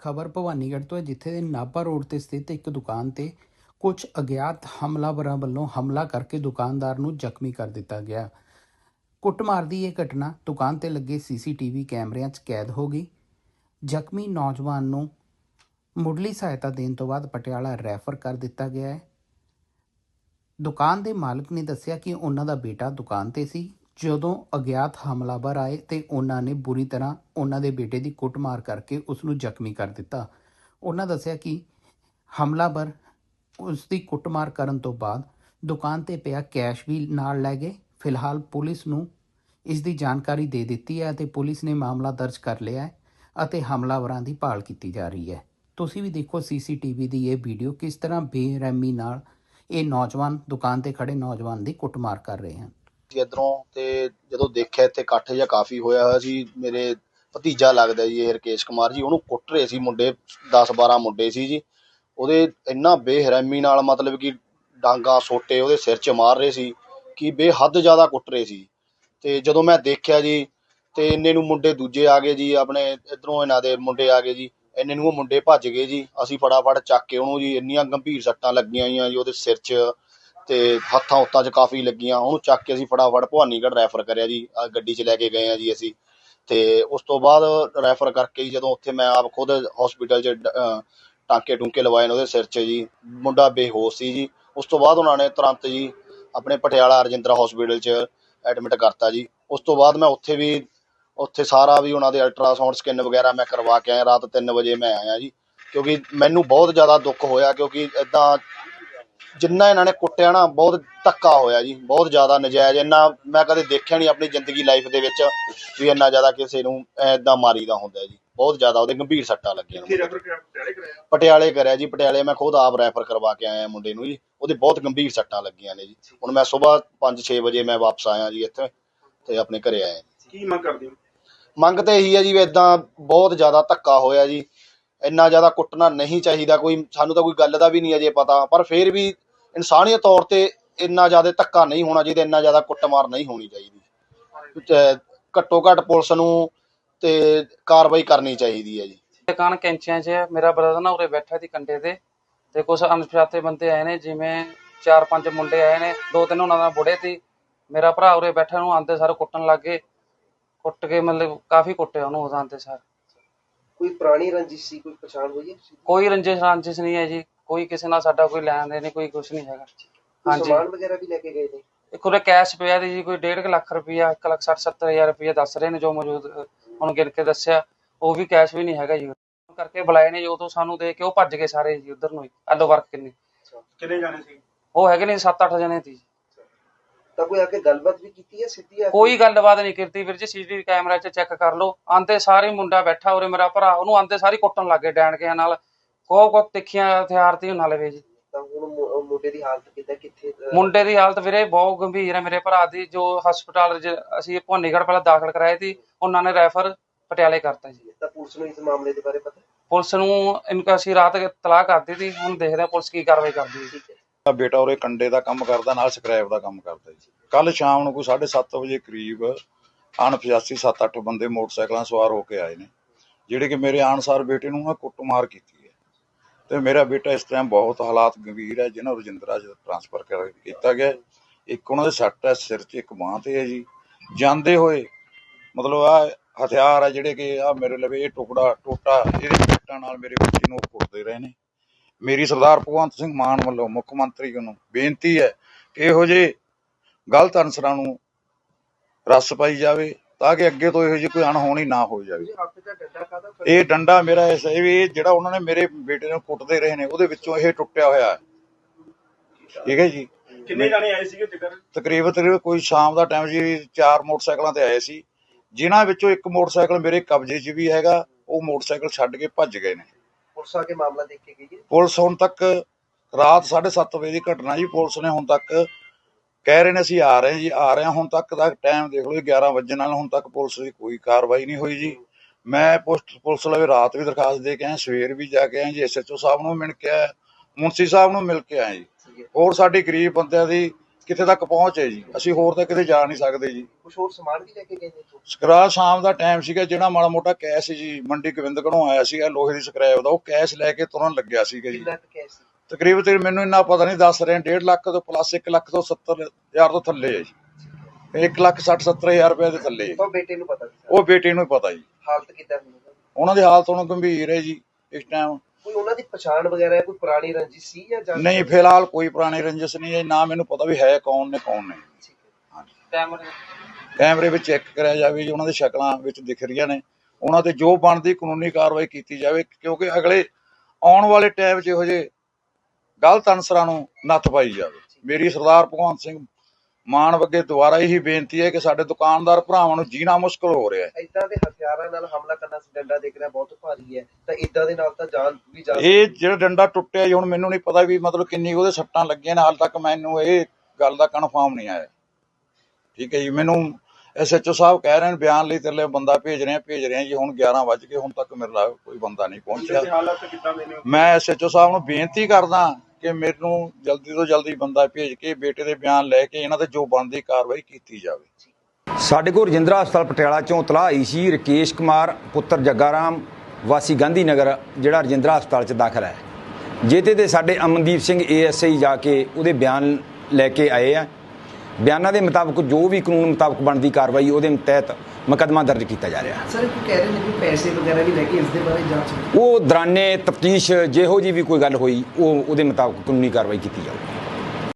ਖਬਰ ਭਵਾਨੀਗੜ੍ਹ ਤੋਂ ਹੈ, ਜਿੱਥੇ ਦੇ ਨਾਭਾ ਰੋਡ ਤੇ ਸਥਿਤ ਇੱਕ ਦੁਕਾਨ ਤੇ ਕੁਝ ਅਗਿਆਤ ਹਮਲਾਵਰਾਂ ਵੱਲੋਂ ਹਮਲਾ ਕਰਕੇ ਦੁਕਾਨਦਾਰ ਨੂੰ ਜ਼ਖਮੀ ਕਰ ਦਿੱਤਾ ਗਿਆ। ਕੁੱਟਮਾਰ ਦੀ ਇਹ ਘਟਨਾ ਦੁਕਾਨ ਤੇ ਲੱਗੇ ਸੀਸੀਟੀਵੀ ਕੈਮਰਿਆਂ 'ਚ ਕੈਦ ਹੋ ਗਈ। ਜ਼ਖਮੀ ਨੌਜਵਾਨ ਨੂੰ ਮੁੱਢਲੀ ਸਹਾਇਤਾ ਦੇਣ ਤੋਂ ਬਾਅਦ ਪਟਿਆਲਾ ਰੈਫਰ ਕਰ ਦਿੱਤਾ ਗਿਆ ਹੈ। ਦੁਕਾਨ ਦੇ ਮਾਲਕ ਨੇ ਦੱਸਿਆ ਕਿ ਉਹਨਾਂ ਦਾ ਬੇਟਾ ਦੁਕਾਨ ਤੇ ਸੀ। ਜਦੋਂ ਅਗਿਆਤ ਹਮਲਾਵਰ ਆਏ ਤੇ ਉਹਨਾਂ ਨੇ ਬੁਰੀ ਤਰ੍ਹਾਂ ਉਹਨਾਂ ਦੇ ਬੇਟੇ ਦੀ ਕੁੱਟਮਾਰ ਕਰਕੇ ਉਸ ਨੂੰ ਜ਼ਖਮੀ ਕਰ ਦਿੱਤਾ। ਉਹਨਾਂ ਦੱਸਿਆ ਕਿ ਹਮਲਾਵਰ ਉਸ ਦੀ ਕੁੱਟਮਾਰ ਕਰਨ ਤੋਂ ਬਾਅਦ ਦੁਕਾਨ ਤੇ ਪਿਆ ਕੈਸ਼ ਵੀ ਨਾਲ ਲੈ ਗਏ। ਫਿਲਹਾਲ ਪੁਲਿਸ ਨੂੰ ਇਸ ਦੀ ਜਾਣਕਾਰੀ ਦੇ ਦਿੱਤੀ ਹੈ ਅਤੇ ਪੁਲਿਸ ਨੇ ਮਾਮਲਾ ਦਰਜ ਕਰ ਲਿਆ ਹੈ ਅਤੇ ਹਮਲਾਵਰਾਂ ਦੀ ਭਾਲ ਕੀਤੀ ਜਾ ਰਹੀ ਹੈ। ਤੁਸੀਂ ਵੀ ਦੇਖੋ ਸੀਸੀਟੀਵੀ ਦੀ ਇਹ ਵੀਡੀਓ ਕਿਸ ਤਰ੍ਹਾਂ ਬੇਰਹਿਮੀ ਨਾਲ ਇਹ ਨੌਜਵਾਨ ਦੁਕਾਨ ਤੇ ਖੜੇ ਨੌਜਵਾਨ ਦੀ ਕੁੱਟਮਾਰ ਕਰ ਰਹੇ ਹਨ। ਸੀ ਇੱਧਰੋਂ ਤੇ ਜਦੋਂ ਦੇਖਿਆ ਇੱਥੇ ਇਕੱਠ ਜਿਹਾ ਕਾਫੀ ਹੋਇਆ ਹੋਇਆ ਸੀ, ਮੇਰੇ ਭਤੀਜਾ ਲੱਗਦਾ ਜੀ ਇਹ ਰਕੇਸ਼ ਕੁਮਾਰ ਜੀ, ਉਹਨੂੰ ਕੁੱਟ ਰਹੇ ਸੀ ਮੁੰਡੇ 10 12 ਮੁੰਡੇ ਸੀ ਜੀ। ਉਹਦੇ ਇੰਨਾ ਬੇਰਹਿਮੀ ਨਾਲ ਮਤਲਬ ਕਿ ਡਾਂਗਾ ਸੋਟੇ ਉਹਦੇ ਸਿਰ 'ਚ ਮਾਰ ਰਹੇ ਸੀ ਕਿ ਬੇਹੱਦ ਜ਼ਿਆਦਾ ਕੁੱਟ ਰਹੇ ਸੀ। ਤੇ ਜਦੋਂ ਮੈਂ ਦੇਖਿਆ ਜੀ, ਤੇ ਇੰਨੇ ਨੂੰ ਮੁੰਡੇ ਦੂਜੇ ਆ ਗਏ ਜੀ, ਆਪਣੇ ਇਧਰੋਂ ਇਹਨਾਂ ਦੇ ਮੁੰਡੇ ਆ ਗਏ ਜੀ, ਇੰਨੇ ਨੂੰ ਉਹ ਮੁੰਡੇ ਭੱਜ ਗਏ ਜੀ। ਅਸੀਂ ਫਟਾਫਟ ਚੱਕ ਕੇ ਉਹਨੂੰ ਜੀ ਇੰਨੀਆਂ ਗੰਭੀਰ ਸੱਟਾਂ ਲੱਗੀਆਂ ਹੋਈਆਂ ਜੀ ਉਹਦੇ ਸਿਰ 'ਚ। ਤੇ ਹੱਥਾਂ ਉੱਤਾਂ 'ਚ ਕਾਫੀ ਲੱਗੀਆਂ। ਉਹਨੂੰ ਚੱਕ ਕੇ ਅਸੀਂ ਫਟਾਫਟ ਭਵਾਨੀਗੜ੍ਹ ਰੈਫਰ ਕਰਿਆ ਜੀ। ਆਹ ਗੱਡੀ 'ਚ ਲੈ ਕੇ ਗਏ ਆ ਜੀ ਅਸੀਂ। ਤੇ ਉਸ ਤੋਂ ਬਾਅਦ ਰੈਫਰ ਕਰਕੇ ਜੀ ਜਦੋਂ ਉੱਥੇ ਮੈਂ ਆਪ ਖੁਦ ਹਸਪੀਟਲ 'ਚ ਡ- ਅਹ, ਟਾਂਕੇ ਟੂੰਕੇ ਲਵਾਏ ਨੇ ਉਹਦੇ ਸਿਰ 'ਚ ਜੀ। ਮੁੰਡਾ ਬੇਹੋਸ਼ ਸੀ ਜੀ। ਉਸ ਤੋਂ ਬਾਅਦ ਉਹਨਾਂ ਨੇ ਤੁਰੰਤ ਜੀ ਆਪਣੇ ਪਟਿਆਲਾ ਰਜਿੰਦਰਾ ਹਸਪੀਟਲ 'ਚ ਐਡਮਿਟ ਕਰਤਾ ਜੀ। ਉਸ ਤੋਂ ਬਾਅਦ ਮੈਂ ਉੱਥੇ ਵੀ, ਉੱਥੇ ਸਾਰਾ ਵੀ ਉਹਨਾਂ ਦੇ ਅਲਟਰਾਸਾਊਂਡ ਸਕਿਨ ਵਗੈਰਾ ਮੈਂ ਕਰਵਾ ਕੇ ਆਇਆ। ਰਾਤ 3 ਵਜੇ ਮੈਂ ਆਇਆ ਜੀ। ਕਿਉਂਕਿ ਮੈਨੂੰ ਬਹੁਤ ਜ਼ਿਆਦਾ ਦੁੱਖ ਹੋਇਆ ਕਿਉਂਕਿ ਇਦਾਂ ਜਿੰਨਾ ਇਹਨਾਂ ਨੇ ਕੁੱਟਿਆ ਨਾ ਬਹੁਤ ਧੱਕਾ ਹੋਇਆ ਜੀ ਬਹੁਤ ਜ਼ਿਆਦਾ ਨਜਾਇਜ਼ ਇੰਨਾ ਮੈਂ ਕਦੇ ਦੇਖਿਆ ਨਹੀਂ ਆਪਣੀ ਜ਼ਿੰਦਗੀ ਲਾਈਫ ਦੇ ਵਿੱਚ ਵੀ ਇੰਨਾ ਜ਼ਿਆਦਾ ਕਿਸੇ ਨੂੰ ਐਦਾਂ ਮਾਰੀਦਾ ਹੁੰਦਾ ਜੀ ਬਹੁਤ ਜ਼ਿਆਦਾ ਉਹਦੇ ਗੰਭੀਰ ਸੱਟਾਂ ਲੱਗੀਆਂ ਨੇ ਪਟਿਆਲੇ ਕਰਿਆ? ਜੀ ਪਟਿਆਲੇ ਮੈਂ ਖੁਦ ਆਪ ਰੈਫਰ ਕਰਵਾ ਕੇ ਆਇਆ ਮੁੰਡੇ ਨੂੰ ਜੀ ਉਹਦੇ ਬਹੁਤ ਗੰਭੀਰ ਸੱਟਾਂ ਲੱਗੀਆਂ ਨੇ ਜੀ। ਹੁਣ ਮੈਂ ਸਵੇਰ 5-6 ਵਜੇ ਮੈਂ ਵਾਪਸ ਆਇਆ ਜੀ ਇੱਥੇ ਤੇ ਆਪਣੇ ਘਰੇ ਆਇਆ। ਕੀ ਮੰਗ ਕਰਦੇ ਹੋ? ਮੰਗ ਤਾਂ ਇਹੀ ਹੈ ਜੀ ਵੀ ਇਦਾਂ ਬਹੁਤ ਜ਼ਿਆਦਾ ਧੱਕਾ ਹੋਇਆ ਜੀ ਇੰਨਾ ਜ਼ਿਆਦਾ ਕੁੱਟਣਾ ਨਹੀਂ ਚਾਹੀਦਾ, ਕੋਈ ਸਾਨੂੰ ਤਾਂ ਕੋਈ ਗੱਲ ਦਾ ਵੀ ਨਹੀਂ ਅਜੇ ਪਤਾ, ਪਰ ਫਿਰ ਵੀ ਇਨਸਾਨੀਅਤ ਤੌਰ ਤੇ ਇੰਨਾ ਜ਼ਿਆਦਾ ਧੱਕਾ ਨਹੀਂ ਹੋਣਾ ਚਾਹੀਦਾ, ਇੰਨਾ ਜ਼ਿਆਦਾ ਕੁੱਟਮਾਰ ਨਹੀਂ ਹੋਣੀ ਚਾਹੀਦੀ। ਘੱਟੋ ਘੱਟ ਪੁਲਿਸ ਨੂੰ ਤੇ ਕਾਰਵਾਈ ਕਰਨੀ ਚਾਹੀਦੀ ਹੈ ਜੀ। ਦੁਕਾਨ ਕੈਂਚੀਆਂ 'ਚ ਮੇਰਾ ਬ੍ਰਦਰ ਨਾ ਉਰੇ ਬੈਠਾ ਸੀ ਕੰਡੇ ਤੇ ਤੇ ਕੁਝ ਅਣਪਛਾਤੇ ਬੰਦੇ ਆਏ ਨੇ, ਜਿਵੇਂ ਚਾਰ ਪੰਜ ਮੁੰਡੇ ਆਏ ਨੇ, ਦੋ ਤਿੰਨ ਉਹਨਾਂ ਦਾ ਬੁੜੇ ਸੀ। ਮੇਰਾ ਭਰਾ ਉਰੇ ਬੈਠਾ ਨੂੰ ਆਂਦੇ ਸਾਰੇ ਕੁੱਟਣ ਲੱਗ ਗਏ। ਕੁੱਟ ਕੇ ਮਤਲਬ ਕਾਫੀ ਕੁੱਟਿਆ ਉਹਨੂੰ ਆਂਦੇ ਸਾਰ। ਕੋਈ ਪੁਰਾਣੀ ਰੰਜਿਸ਼ ਸੀ ਕੋਈ ਪਛਾਣ ਹੋਈ ਹੈ ਕੋਈ ਰੰਜਿਸ਼ ਰਾਂਜਿਸ਼ ਨਹੀਂ ਹੈ ਜੀ ਕੋਈ ਕਿਸੇ ਨਾਲ ਸਾਡਾ ਕੋਈ ਲੈਣ ਦੇਣ ਨਹੀਂ ਕੋਈ ਕੁਝ ਨਹੀਂ ਹੈਗਾ। ਕੋਈ ਹਾਂਜੀ। ਸਮਾਨ ਵਗੈਰਾ ਵੀ ਲੈ ਕੇ ਗਏ ਨੇ? ਇੱਕ ਉਰੇ ਕੈਸ਼ ਪਿਆ ਦੀ ਜੀ ਕੋਈ 1.5 ਲੱਖ ਰੁਪਇਆ 1 ਲੱਖ 60 70 ਹਜ਼ਾਰ ਰੁਪਇਆ ਦੱਸ ਰਹੇ ਨੇ ਜੋ ਮੌਜੂਦ ਅ, ਹੁਣ ਗਿਣ ਕੇ ਦੱਸਿਆ ਉਹ ਵੀ ਕੈਸ਼ ਵੀ ਨਹੀਂ ਹੈਗਾ ਜੀ। ਕਰਕੇ ਬੁਲਾਏ ਨੇ ਜੀ ਉਦੋਂ ਸਾਨੂੰ ਦੇ ਕੇ ਉਹ ਭੱਜ ਗਏ ਸਾਰੇ ਜੀ ਉਧਰ ਨੂੰ ਹੀ ਐਲੋ ਵਰਕ ਕਿੰਨੇ। ਕਿੰਨੇ ਜਾਣੇ ਸੀ? ਉਹ ਹੈਗੇ ਨੇ 7-8 ਜਣੇ ਸੀ ਤਾਂ ਕੋਈ ਆ ਕੇ ਗੱਲਬਾਤ ਵੀ ਕੀਤੀ ਹੈ ਸਿੱਧੀ ਆ? ਕੋਈ ਗੱਲਬਾਤ ਨਹੀਂ ਕੀਤੀ ਵੀਰ ਜੀ ਸੀਸੀਟੀਵੀ ਕੈਮਰਾ 'ਚ ਚੈੱਕ ਕਰ ਲਓ। ਆਂਦੇ ਸਾਰੇ ਮੁੰਡਾ ਬੈਠਾ ਉਰੇ ਮੇਰਾ ਭਰਾ ਉਹਨੂੰ ਆਂਦੇ ਸਾਰੀ ਕੁੱਟਣ ਲੱਗੇ ਡੈਣ ਕੇ ਨਾਲ। ਕੋ ਕੋ ਤਿੱਖੀਆਂ ਹਥਿਆਰ ਤੀ ਉਹਨਾਂ ਲਵੇ ਜੀ। ਤਾਂ ਹੁਣ ਮੁ- ਮੁੰਡੇ ਦੀ ਹਾਲਤ ਕਿੱਦਾਂ ਕਿੱਥੇ ਅਹ, ਮੁੰਡੇ ਦੀ ਹਾਲਤ ਵੀਰੇ ਬਹੁਤ ਗੰਭੀਰ ਹੈ ਮੇਰੇ ਭਰਾ ਦੀ ਜੋ ਹਸਪਤਾਲ ਅਸੀਂ ਭਵਾਨੀਗੜ੍ਹ ਪਹਿਲਾਂ ਦਾਖਲ ਕਰਾਏ ਸੀ ਉਹਨਾਂ ਨੇ ਰੈਫਰ ਪਟਿਆਲੇ ਕਰਤਾ ਜੀ। ਤਾਂ ਪੁਲਿਸ ਨੂੰ ਇਸ ਮਾਮਲੇ ਦੇ ਬਾਰੇ ਪਤਾ? ਪੁਲਿਸ ਨੂੰ ਇਨਕਾ ਅਸੀਂ ਰਾਤ ਤਲਾਹ ਕਰਤੀ ਸੀ ਹੁਣ ਦੇਖਦੇ ਹਾਂ ਪੁਲਿਸ ਕੀ ਕਾਰਵਾਈ ਕਰਦੀ ਹੈ। ਠੀਕ ਹੈ। ਮੇਰਾ ਬੇਟਾ ਉਰੇ ਕੰਡੇ ਦਾ ਕੰਮ ਕਰਦਾ ਨਾਲ ਸਕ੍ਰੈਪ ਦਾ ਕੰਮ ਕਰਦਾ। ਕੱਲ ਸ਼ਾਮ ਨੂੰ ਕੋਈ 7:30 ਵਜੇ ਕਰੀਬ ਅਣਪਛਾਤੀ 7-8 ਬੰਦੇ ਮੋਟਰਸਾਈਕਲਾਂ ਸਵਾਰ ਹੋ ਕੇ ਆਏ ਨੇ, ਜਿਹੜੇ ਕਿ ਮੇਰੇ ਆਨਸਾਰ ਬੇਟੇ ਨੂੰ ਕੁੱਟਮਾਰ ਕੀਤੀ ਹੈ। ਤੇ ਮੇਰਾ ਬੇਟਾ ਇਸ ਟਾਈਮ ਬਹੁਤ ਹਾਲਾਤ ਗੰਭੀਰ ਹੈ ਜਿਹਨਾਂ ਨੂੰ ਰਜਿੰਦਰਾ ਚ ਟ੍ਰਾਂਸਫਰ ਕੀਤਾ ਗਿਆ ਇੱਕ ਉਹਨਾਂ ਦੇ ਸੱਟ ਹੈ, ਸਿਰ 'ਚ ਇੱਕ ਬਾਂਹ ਤੇ ਹੈ ਜੀ। ਜਾਂਦੇ ਹੋਏ ਮਤਲਬ ਆ ਹਥਿਆਰ ਆ ਜਿਹੜੇ ਕਿ ਆ ਮੇਰੇ ਲਵੇ ਇਹ ਟੁਕੜਾ, ਟੋਟਾ, ਇਹਦੇ ਪੇਟਾਂ ਨਾਲ ਮੇਰੇ ਬੱਚੇ ਨੂੰ ਉਹ ਕੁੱਟਦੇ ਰਹੇ ਨੇ। ਮੇਰੀ ਸਰਦਾਰ ਭਗਵੰਤ ਸਿੰਘ ਮਾਨ ਵੱਲੋਂ ਮੁੱਖ ਮੰਤਰੀ ਨੂੰ ਬੇਨਤੀ ਹੈ ਕਿ ਇਹੋ ਜਿਹੇ ਗਲਤ ਅਨਸਰਾਂ ਨੂੰ ਰੱਸ ਪਾਈ ਜਾਵੇ ਤਾਂ ਕਿ ਅੱਗੇ ਤੋਂ ਇਹੋ ਜਿਹੀ ਕੋਈ ਅਣਹੋਣੀ ਨਾ ਹੋ ਜਾਵੇ। ਇਹ ਡੰਡਾ ਮੇਰਾ ਇਸ ਇਹ ਵੀ ਜਿਹੜਾ ਉਹਨਾਂ ਨੇ ਮੇਰੇ ਬੇਟੇ ਨੂੰ ਕੁੱਟਦੇ ਰਹੇ ਨੇ ਉਹਦੇ ਵਿੱਚੋਂ ਇਹ ਟੁੱਟਿਆ ਹੋਇਆ ਹੈ। ਠੀਕ ਹੈ ਜੀ? ਕਿੰਨੇ ਜਾਣੇ ਆਏ ਸੀਗੇ ਤਕਰੀਬਨ ਤਕਰੀਬਨ ਕੋਈ ਸ਼ਾਮ ਦਾ ਟਾਈਮ ਜੀ ਚਾਰ ਮੋਟਰਸਾਈਕਲਾਂ ਤੇ ਆਏ ਸੀ। ਜਿਨ੍ਹਾਂ ਵਿੱਚੋਂ ਇੱਕ ਮੋਟਰਸਾਈਕਲ ਮੇਰੇ ਕਬਜ਼ੇ 'ਚ ਵੀ ਹੈਗਾ ਉਹ ਮੋਟਰਸਾਈਕਲ ਛੱਡ ਕੇ ਭੱਜ ਗਏ ਨੇ। ਪੁਲਿਸ ਆ ਕੇ ਮਾਮਲਾ ਦੇਖ ਕੇ ਗਈ ਪੁਲਿਸ ਹੁਣ ਤੱਕ ਰਾਤ 7:30 ਵਜੇ ਦੀ ਘਟਨਾ ਜੀ ਪੁਲਿਸ ਨੇ ਹੁਣ ਤੱਕ ਕਹਿ ਰਹੇ ਨੇ ਅਸੀਂ ਆ ਰਹੇ ਹਾਂ ਜੀ ਆ ਰਹੇ ਹਾਂ ਹੁਣ ਤੱਕ ਦਾ ਟਾਈਮ ਦੇਖ ਲਓ ਜੀ 11 ਵਜੇ ਨਾਲ ਹੁਣ ਤੱਕ ਪੁਲਿਸ ਦੀ ਕੋਈ ਕਾਰਵਾਈ ਨਹੀਂ ਹੋਈ ਜੀ। ਮੈਂ ਪੁਲਿਸ ਪੁਲਿਸ ਲਵੇ ਰਾਤ ਵੀ ਦਰਖਾਸਤ ਦੇ ਕੇ ਆਇਆ ਸਵੇਰ ਵੀ ਜਾ ਕੇ ਆਇਆ ਜੀ ਐਸਐਚਓ ਸਾਹਿਬ ਨੂੰ ਮਿਲ ਕੇ ਆਇਆ ਮੁੰਸੀ ਸਾਹਿਬ ਨੂੰ ਮਿਲ ਕੇ ਆਇਆ ਜੀ। ਹੈ। ਹੋਰ ਸਾਡੀ ਗਰੀਬ ਬੰਦਿਆਂ ਦੀ ਕਿੱਥੇ ਤੱਕ ਪਹੁੰਚੇ ਜੀ? ਅਸੀਂ ਹੋਰ ਤਾਂ ਕਿਤੇ ਜਾ ਨਹੀਂ ਸਕਦੇ ਜੀ। ਕੁਝ ਹੋਰ ਸਮਾਨ ਵੀ ਲੈ ਕੇ ਗਏ ਨੇ ਜੋ ਸਕਰਾ ਸ਼ਾਮ ਦਾ ਟਾਈਮ ਸੀਗਾ ਜਿਹੜਾ ਮਾੜਾ ਮੋਟਾ ਕੈਸ਼ ਜੀ ਮੰਡੀ ਗੋਬਿੰਦਗੜ੍ਹੋਂ ਆਇਆ ਸੀਗਾ ਲੋਹੇ ਦੀ ਸਕ੍ਰੈਪ ਦਾ ਉਹ ਕੈਸ਼ ਲੈ ਕੇ ਤੁਰਨ ਲੱਗਿਆ ਸੀਗਾ ਜੀ। ਕਿੰਨਾ ਕੈਸ਼ ਸੀ? ਤਕਰੀਬਨ ਤੇ ਮੈਨੂੰ ਇੰਨਾ ਪਤਾ ਨਹੀਂ ਦੱਸ ਰਹੇ 1.5 ਲੱਖ ਤੋਂ ਪਲੱਸ 1 ਲੱਖ ਤੋਂ 70 ਹਜ਼ਾਰ ਤੋਂ ਥੱਲੇ ਹੈ ਜੀ। 1 ਲੱਖ 60 70 ਹਜ਼ਾਰ ਰੁਪਏ ਦੇ ਥੱਲੇ ਹੈ ਤਾਂ ਬੇਟੇ ਨੂੰ ਪਤਾ ਸੀ ਉਹ ਬੇਟੇ ਨੂੰ ਹੀ ਪਤਾ ਜੀ। ਹਾਲਤ ਕਿੱਦਾਂ ਉਹਨਾਂ ਦੀ? ਹਾਲਤ ਹੁਣ ਗੰਭੀਰ ਹੈ ਜੀ ਇਸ ਟਾਈਮ ਕੋਈ ਉਹਨਾਂ ਦੀ ਪਛਾਣ ਵਗੈਰਾ ਹੈ? ਕੋਈ ਪੁਰਾਣੀ ਰੰਜਿਸ਼ ਸੀ ਜਾਂ ਜਾਣ ਨਹੀਂ ਫਿਲਹਾਲ ਕੋਈ ਪੁਰਾਣੀ ਰੰਜਿਸ਼ ਨਹੀਂ ਹੈ। ਨਾ ਮੈਨੂੰ ਪਤਾ ਵੀ ਹੈ ਕੌਣ ਨੇ ਕੌਣ ਨਹੀਂ। ਕੈਮਰੇ ਕੈਮਰੇ ਵਿੱਚ ਚੈੱਕ ਕਰਿਆ ਜਾਵੇ ਜੀ ਉਹਨਾਂ ਦੇ ਸ਼ਕਲਾਂ ਵਿੱਚ ਦਿਖ ਰਹੀਆਂ ਨੇ। ਉਹਨਾਂ ਤੇ ਜੋ ਬਣਦੀ ਕਾਨੂੰਨੀ ਕਾਰਵਾਈ ਕੀਤੀ ਜਾਵੇ ਕਿਉਂਕਿ ਅਗਲੇ ਆਉਣ ਵਾਲੇ ਟਾਈਮ 'ਚ ਇਹੋ ਜਿਹੇ ਗਲਤ ਅਨਸਰਾਂ ਨੂੰ ਨੱਥ ਪਾਈ ਜਾਵੇ। ਮੇਰੀ ਸਰਦਾਰ ਭਗਵੰਤ ਸਿੰਘ ਮਾਨ ਅੱਗੇ ਦੁਬਾਰਾ ਇਹੀ ਬੇਨਤੀ ਹੈ ਕਿ ਸਾਡੇ ਦੁਕਾਨਦਾਰ ਭਰਾਵਾਂ ਨੂੰ ਜੀਣਾ ਮੁਸ਼ਕਲ ਹੋ ਰਿਹਾ ਹੈ। ਏਦਾਂ ਦੇ ਹਥਿਆਰਾਂ ਨਾਲ ਹਮਲਾ ਕਰਨਾ ਸੀ ਡੰਡਾ ਦੇਖ ਰਿਹਾ ਬਹੁਤ ਭਾਰੀ ਹੈ। ਤਾਂ ਏਦਾਂ ਦੇ ਨਾਲ ਤਾਂ ਜਾਨ ਵੀ ਜਾ ਇਹ ਜਿਹੜਾ ਡੰਡਾ ਟੁੱਟਿਆ ਜੀ ਹੁਣ ਮੈਨੂੰ ਨਹੀਂ ਪਤਾ ਵੀ ਮਤਲਬ ਕਿੰਨੀ ਉਹਦੇ ਸੱਟਾਂ ਲੱਗੀਆਂ ਨੇ ਹਾਲ ਤੱਕ ਮੈਨੂੰ ਇਹ ਗੱਲ ਦਾ ਕਨਫਰਮ ਨਹੀਂ ਆਇਆ। ਠੀਕ ਹੈ ਜੀ ਮੈਨੂੰ ਐਸਐਚਓ ਸਾਹਿਬ ਕਹਿ ਰਹੇ ਨੇ ਬਿਆਨ ਲਈ ਤੇਰੇ ਲਈ ਬੰਦਾ ਭੇਜ ਰਹੇ ਆ ਭੇਜ ਰਹੇ ਆ ਜੀ ਹੁਣ 11 ਵੱਜ ਗਏ ਹੁਣ ਤੱਕ ਮੇਰੇ ਨਾਲ ਕੋਈ ਬੰਦਾ ਨਹੀਂ ਪਹੁੰਚਿਆ। ਮੈਂ ਐਸਐਚਓ ਸਾਹਿਬ ਨੂੰ ਬੇਨਤੀ ਕਰਦਾ ਕਿ ਮੈਨੂੰ ਜਲਦੀ ਤੋਂ ਜਲਦੀ ਬੰਦਾ ਭੇਜ ਕੇ ਬੇਟੇ ਦੇ ਬਿਆਨ ਲੈ ਕੇ ਇਹਨਾਂ ਤੇ ਜੋ ਬਣਦੀ ਕਾਰਵਾਈ ਕੀਤੀ ਜਾਵੇ। ਸਾਡੇ ਕੋਲ ਰਜਿੰਦਰਾ ਹਸਪਤਾਲ ਪਟਿਆਲਾ ਚੋਂ ਤਲਾਹ ਆਈ ਸੀ, ਰਕੇਸ਼ ਕੁਮਾਰ, ਪੁੱਤਰ ਜੱਗਾ ਰਾਮ ਵਾਸੀ ਗਾਂਧੀ ਨਗਰ ਜਿਹੜਾ ਰਜਿੰਦਰਾ ਹਸਪਤਾਲ 'ਚ ਦਾਖਲ ਹੈ। ਜਿਹਤੇ ਤੇ ਸਾਡੇ ਅਮਨਦੀਪ ਸਿੰਘ ਏਐਸਆਈ ਜਾ ਕੇ ਉਹਦੇ ਬਿਆਨ ਲੈ ਕੇ ਆਏ ਆ। ਬਿਆਨਾਂ ਦੇ ਮੁਤਾਬਕ ਜੋ ਵੀ ਕਾਨੂੰਨ ਮੁਤਾਬਕ ਬਣਦੀ ਕਾਰਵਾਈ ਉਹਦੇ ਤਹਿਤ ਮੁਕੱਦਮਾ ਦਰਜ ਕੀਤਾ ਜਾ ਰਿਹਾ। ਸਰ ਇਹ ਕਹਿ ਰਹੇ ਨੇ ਕਿ ਪੈਸੇ ਵਗੈਰਾ ਵੀ ਲੈ ਕੇ ਇਸ ਦੇ ਬਾਰੇ ਜਾਂਚ ਉਹ ਦੌਰਾਨੇ ਤਫਤੀਸ਼ ਜਿਹੋ ਜੀ ਵੀ ਕੋਈ ਗੱਲ ਹੋਈ ਉਹ ਉਹਦੇ ਮੁਤਾਬਕ ਕਾਨੂੰਨੀ ਕਾਰਵਾਈ ਕੀਤੀ ਜਾਊਗੀ।